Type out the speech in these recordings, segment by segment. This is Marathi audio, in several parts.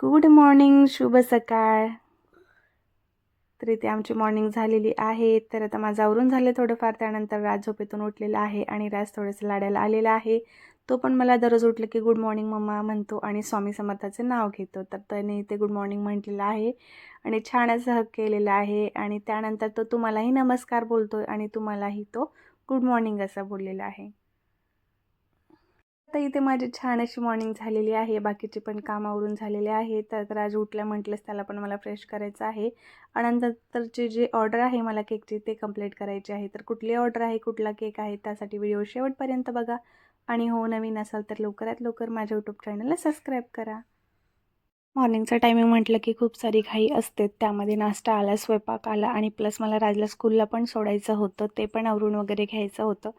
गुड मॉर्निंग शुभ सकाळ. तर इथे आमची मॉर्निंग झालेली आहे. तर आता माझं आवरून झालं थोडंफार. त्यानंतर राज झोपेतून उठलेला आहे आणि राज थोडंसं लाडायला आलेला आहे. तो पण मला दररोज उठलं की गुड मॉर्निंग मम्मा म्हणतो आणि स्वामी समर्थाचे नाव घेतो. तर त्याने इथे गुड मॉर्निंग म्हटलेलं आहे आणि छान असं हक केलेलं आहे. आणि त्यानंतर तो तुम्हालाही नमस्कार बोलतो आणि तुम्हालाही तो गुड मॉर्निंग असं बोललेला आहे. आता इथे माझी छान अशी मॉर्निंग झालेली आहे. बाकीचे पण कामावरून झालेले आहे. तर राज आज उठल्या म्हटलंच त्याला पण मला फ्रेश करायचं आहे. आणि नंतरची जी ऑर्डर आहे मला केकची ते कंप्लीट करायची आहे. तर कुठली ऑर्डर आहे कुठला केक आहे त्यासाठी व्हिडिओ शेवटपर्यंत बघा. आणि हो नवीन असाल तर लवकरात लवकर माझ्या यूट्यूब चॅनलला सबस्क्राईब करा. मॉर्निंगचं टायमिंग म्हटलं की खूप सारी घाई असते. त्यामध्ये नाश्ता आला स्वयंपाक आला आणि प्लस मला राजला स्कूलला पण सोडायचं होतं. ते पण आवरून वगैरे घ्यायचं होतं.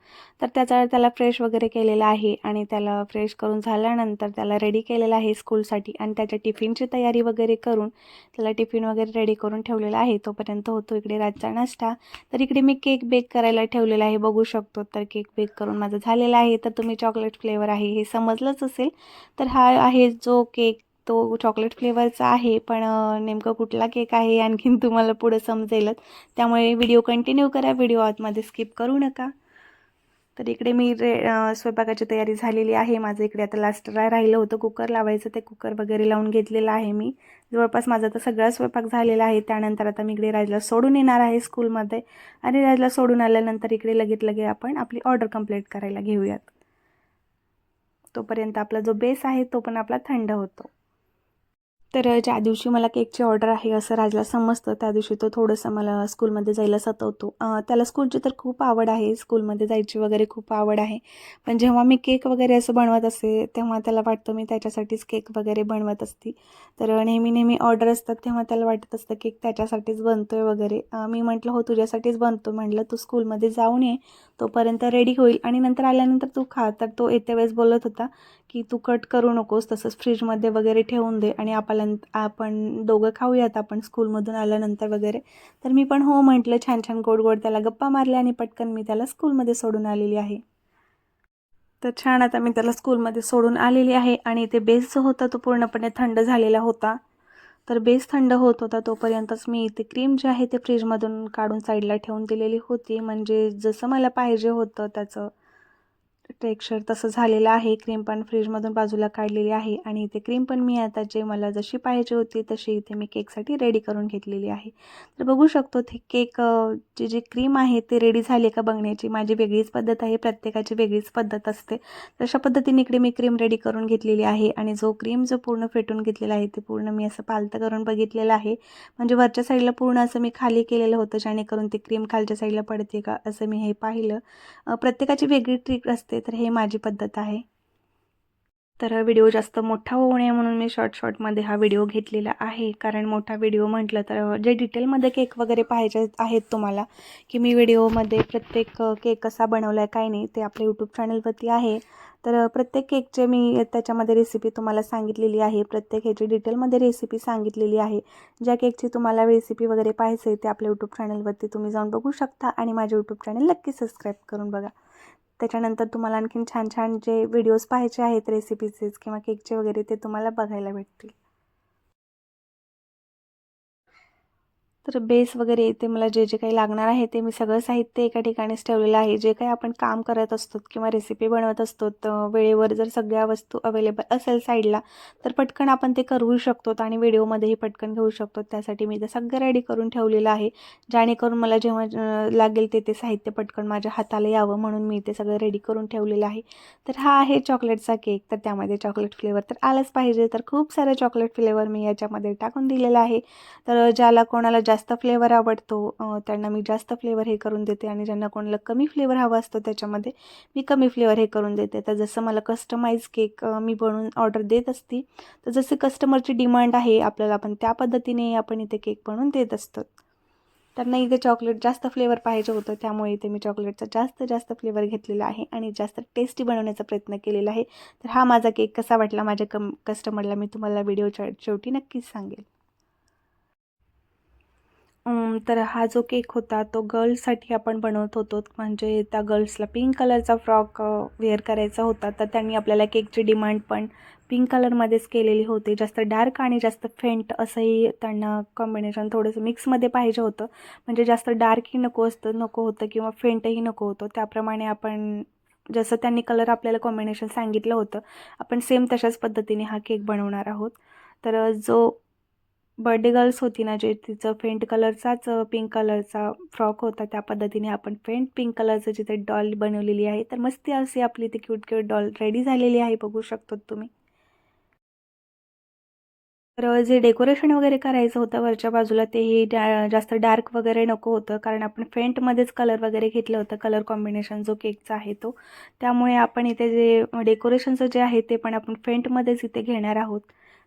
तर त्याचा त्याला फ्रेश वगैरे केलेलं आहे आणि त्याला फ्रेश करून झाल्यानंतर त्याला रेडी केलेलं आहे स्कूलसाठी आणि त्याच्या टिफिनची तयारी वगैरे करून त्याला टिफिन वगैरे रेडी करून ठेवलेला आहे. तोपर्यंत होतो इकडे राजचा नाश्ता. तर इकडे मी केक बेक करायला ठेवलेला आहे. बघू शकतो तर केक बेक करून माझं झालेला आहे. तर तुम्ही चॉकलेट फ्लेवर आहे हे समजलंच असेल. तर हा आहे जो केक तो चॉकलेट फ्लेवरचा आहे पण नेमकं कुठला केक आहे आणखीन तुम्हाला पुढं समजेलच. त्यामुळे व्हिडिओ कंटिन्यू करा व्हिडिओ आतमध्ये स्किप करू नका. तर इकडे मी रे स्वयंपाकाची तयारी झालेली आहे. माझं इकडे आता लास्ट राहिलं होतं कुकर लावायचं. ते कुकर वगैरे लावून घेतलेलं आहे मी. जवळपास माझा तर सगळा स्वयंपाक झालेला आहे. त्यानंतर आता मी इकडे राजला सोडून येणार आहे स्कूलमध्ये आणि राजला सोडून आल्यानंतर इकडे लगेच लगे आपण आपली ऑर्डर कंप्लीट करायला घेऊयात. तोपर्यंत आपला जो बेस आहे तो पण आपला थंड होतो. तर ज्या दिवशी मला केकची ऑर्डर आहे असं राजला समजतं त्या दिवशी तो थोडंसं मला स्कूलमध्ये जायला सतवतो. त्याला स्कूलची तर खूप आवड आहे स्कूलमध्ये जायची वगैरे खूप आवड आहे. पण जेव्हा मी केक वगैरे असं बनवत असते तेव्हा त्याला वाटतं मी त्याच्यासाठीच केक वगैरे बनवत असते. तर नेहमी नेहमी ऑर्डर असतात तेव्हा त्याला वाटत असतं केक त्याच्यासाठीच बनतोय वगैरे. मी म्हटलं हो तुझ्यासाठीच बनतो. म्हटलं तू स्कूलमध्ये जाऊन ये तोपर्यंत रेडी होईल. आणि नंतर आल्यानंतर तू खा. तर तो येत्या वेळेस बोलत होता की तू कट करू नकोस तसंच फ्रीजमध्ये वगैरे ठेवून दे आणि आपल्या आपण दोघं खाऊयात आपण स्कूलमधून आल्यानंतर वगैरे. तर मी पण हो म्हटलं छान छान गोड गोड त्याला गप्पा मारल्या आणि पटकन मी त्याला स्कूलमध्ये सोडून आलेली आहे. तर छान आता मी त्याला स्कूलमध्ये सोडून आलेली आहे आणि ते बेस जो होता तो पूर्णपणे थंड झालेला होता. तर बेस थंड होत होता तोपर्यंतच मी इथे क्रीम जी आहे ते फ्रीजमधून काढून साईडला ठेवून दिलेली होती. म्हणजे जसं मला पाहिजे होतं त्याचं. टेक्स्चर तसं झालेलं आहे. क्रीम पण फ्रीजमधून बाजूला काढलेली आहे आणि इथे क्रीम पण मी आता जे मला जशी पाहिजे होती तशी इथे मी केकसाठी रेडी करून घेतलेली आहे. तर बघू शकतो ते केक जी जी क्रीम आहे ते रेडी झाली का बघण्याची माझी वेगळीच पद्धत आहे. प्रत्येकाची वेगळीच पद्धत असते. तशा पद्धतीने इकडे मी क्रीम रेडी करून घेतलेली आहे आणि जो क्रीम जो पूर्ण फेटून घेतलेला आहे ते पूर्ण मी असं पालतं करून बघितलेलं आहे. म्हणजे वरच्या साईडला पूर्ण असं मी खाली केलेलं होतं जेणेकरून ती क्रीम खालच्या साईडला पडते का असं मी हे पाहिलं. प्रत्येकाची वेगळी ट्रिक असते. तर हे माझी पद्धत आहे. तर व्हिडिओ जास्त मोठा होऊ नये म्हणून मी शॉर्ट शॉर्टमध्ये हा व्हिडिओ घेतलेला आहे. कारण मोठा व्हिडिओ म्हटलं तर जे डिटेलमध्ये केक वगैरे पाहिजे आहेत तुम्हाला की मी व्हिडिओमध्ये प्रत्येक केक कसा बनवला आहे काय नाही ते आपल्या यूट्यूब चॅनलवरती आहे. तर प्रत्येक केकचे मी त्याच्यामध्ये रेसिपी तुम्हाला सांगितलेली आहे. प्रत्येक ह्याची डिटेलमध्ये रेसिपी सांगितलेली आहे. ज्या केकची तुम्हाला रेसिपी वगैरे पाहिजे ते आपल्या यूट्यूब चॅनलवरती तुम्ही जाऊन बघू शकता आणि माझे यूट्यूब चॅनल नक्की सबस्क्राईब करून बघा. त्याच्यानंतर तुम्हाला आणखीन छान छान जे व्हिडिओज पाहायचे आहेत रेसिपीचेच किंवा केकचे वगैरे ते तुम्हाला बघायला भेटतील. तर बेस वगैरे येते मला जे जे काही लागणार आहे ते मी सगळं साहित्य एका ठिकाणीच ठेवलेलं आहे. जे काही आपण काम करत असतो किंवा रेसिपी बनवत असतो तर वेळेवर जर सगळ्या वस्तू अवेलेबल असेल साईडला तर पटकन आपण ते करू शकतो आणि व्हिडिओमध्येही पटकन घेऊ शकतो. त्यासाठी मी ते सगळं रेडी करून ठेवलेलं आहे. जेणेकरून मला जेव्हा लागेल ते ते साहित्य पटकन माझ्या हाताला यावं म्हणून मी ते सगळं रेडी करून ठेवलेलं आहे. तर हा आहे चॉकलेटचा केक तर त्यामध्ये चॉकलेट फ्लेवर तर आलंच पाहिजे. तर खूप सारे चॉकलेट फ्लेवर मी याच्यामध्ये टाकून दिलेलं आहे. तर ज्याला कोणाला जास्त जास्त फ्लेवर आवडतो. त्यांना मी जास्त फ्लेवर हे करून देते आणि ज्यांना कोणाला कमी फ्लेवर हवा असतो त्याच्यामध्ये मी कमी फ्लेवर हे करून देते. तर जसं मला कस्टमाइज केक मी बनवून ऑर्डर देत असते तर जसे कस्टमरची डिमांड आहे आपल्याला आपण त्या पद्धतीने आपण इथे केक बनवून देत असतो. त्यांना इथे चॉकलेट जास्त फ्लेवर पाहिजे होतं त्यामुळे इथे मी चॉकलेटचा जास्त जास्त फ्लेवर घेतलेला आहे आणि जास्त टेस्टी बनवण्याचा प्रयत्न केलेला आहे. तर हा माझा केक कसा वाटला माझ्या कम कस्टमरला मी तुम्हाला व्हिडिओच्या शेवटी नक्कीच सांगेल. तर हा जो केक होता तो गर्ल्ससाठी आपण बनवत होतो. म्हणजे त्या गर्ल्सला पिंक कलरचा फ्रॉक वेअर करायचा होता. तर त्यांनी आपल्याला केकची डिमांड पण पिंक कलरमध्येच केलेली होती. जास्त डार्क आणि जास्त फेंट असंही त्यांना कॉम्बिनेशन थोडंसं मिक्समध्ये पाहिजे होतं. म्हणजे जास्त डार्कही नको असतं नको होतं किंवा फेंटही नको होतं. त्याप्रमाणे आपण जसं त्यांनी कलर आपल्याला कॉम्बिनेशन सांगितलं होतं आपण सेम तशाच पद्धतीने हा केक बनवणार आहोत. तर जो बर्थडे गर्ल्स होती ना जे तिचं फेंट कलरचाच पिंक कलरचा फ्रॉक होता त्या पद्धतीने आपण फेंट पिंक कलरचं जिथे डॉल बनवलेली आहे तर मस्ती अशी आपली ती क्यूट क्यूट डॉल रेडी झालेली आहे बघू शकतो तुम्ही. तर जे डेकोरेशन वगैरे करायचं होतं वरच्या बाजूला तेही डा जास्त डार्क वगैरे नको होतं कारण आपण फेंटमध्येच कलर वगैरे घेतलं होतं कलर कॉम्बिनेशन जो केकचा आहे तो. त्यामुळे आपण इथे जे डेकोरेशनचं जे आहे ते पण आपण फेंटमध्येच इथे घेणार आहोत.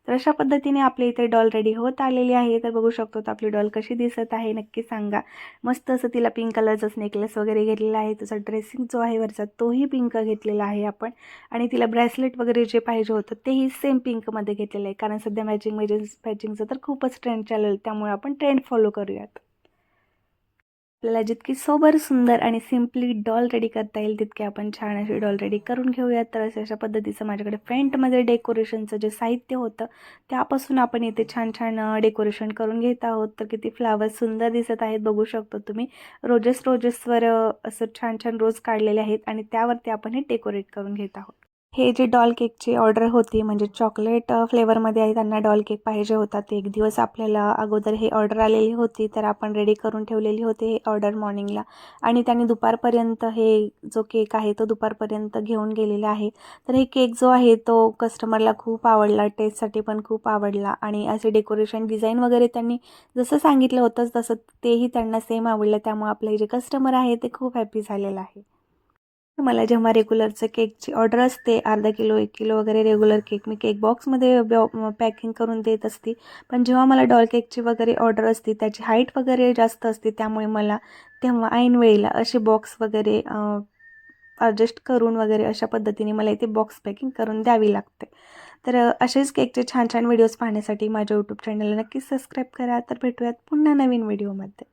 तर अशा पद्धतीने आपले इथे डॉल रेडी होत आलेली आहे. तर बघू शकतो तर आपली डॉल कशी दिसत आहे. नक्की सांगा. मस्त असं तिला पिंक कलरचाच नेकलेस वगैरे घेतलेला आहे. त्याचा ड्रेसिंग जो आहे वरचा तोही पिंक घेतलेला आहे आपण. आणि तिला ब्रेसलेट वगैरे जे पाहिजे होतं तेही सेम पिंकमध्ये घेतलेलं आहे. कारण सध्या मॅचिंग मॅचिंग मॅचिंगचं तर खूपच ट्रेंड चालेल त्यामुळे आपण ट्रेंड फॉलो करूयात. आपल्याला जितकी सोबर सुंदर आणि सिम्पली डॉल रेडी करता येईल तितके आपण छान अशी डॉल रेडी करून घेऊयात. तर अशा अशा पद्धतीचं माझ्याकडे फ्रंटमध्ये डेकोरेशनचं जे साहित्य होतं त्यापासून आपण इथे छान छान डेकोरेशन करून घेत आहोत. तर किती फ्लावर्स सुंदर दिसत आहेत बघू शकतो तुम्ही. रोजेस रोजेसवर असं छान छान रोज काढलेले आहेत आणि त्यावरती आपण हे डेकोरेट करून घेत आहोत. हे जे डॉल केकची ऑर्डर होती म्हणजे चॉकलेट फ्लेवरमध्ये आहे त्यांना डॉल केक पाहिजे होता. ते एक दिवस आपल्याला अगोदर हे ऑर्डर आलेली होती तर आपण रेडी करून ठेवलेली होती हे ऑर्डर मॉर्निंगला. आणि त्यांनी दुपारपर्यंत हे जो केक आहे तो दुपारपर्यंत घेऊन गेलेला आहे. तर हे केक जो आहे तो कस्टमरला खूप आवडला टेस्टसाठी पण खूप आवडला. आणि असे डेकोरेशन डिझाईन वगैरे त्यांनी जसं सांगितलं होतं तसं तेही त्यांना सेम आवडलं. त्यामुळे आपले जे कस्टमर आहे ते खूप हॅपी झालेलं आहे. मला जेव्हा रेग्युलरचं केकची ऑर्डर असते अर्धा किलो एक किलो वगैरे रेग्युलर केक मी केक बॉक्समध्ये पॅकिंग करून देत असते. पण जेव्हा मला डॉल केकची वगैरे ऑर्डर असते त्याची हाईट वगैरे जास्त असते त्यामुळे मला तेव्हा ऐन वेळेला असे बॉक्स वगैरे ॲडजस्ट करून वगैरे अशा पद्धतीने मला इथे बॉक्स पॅकिंग करून द्यावी लागते. तर असेच केकचे छान छान व्हिडिओज पाहण्यासाठी माझ्या यूट्यूब चॅनलला नक्कीच सबस्क्राईब करा. तर भेटूयात पुन्हा नवीन व्हिडिओमध्ये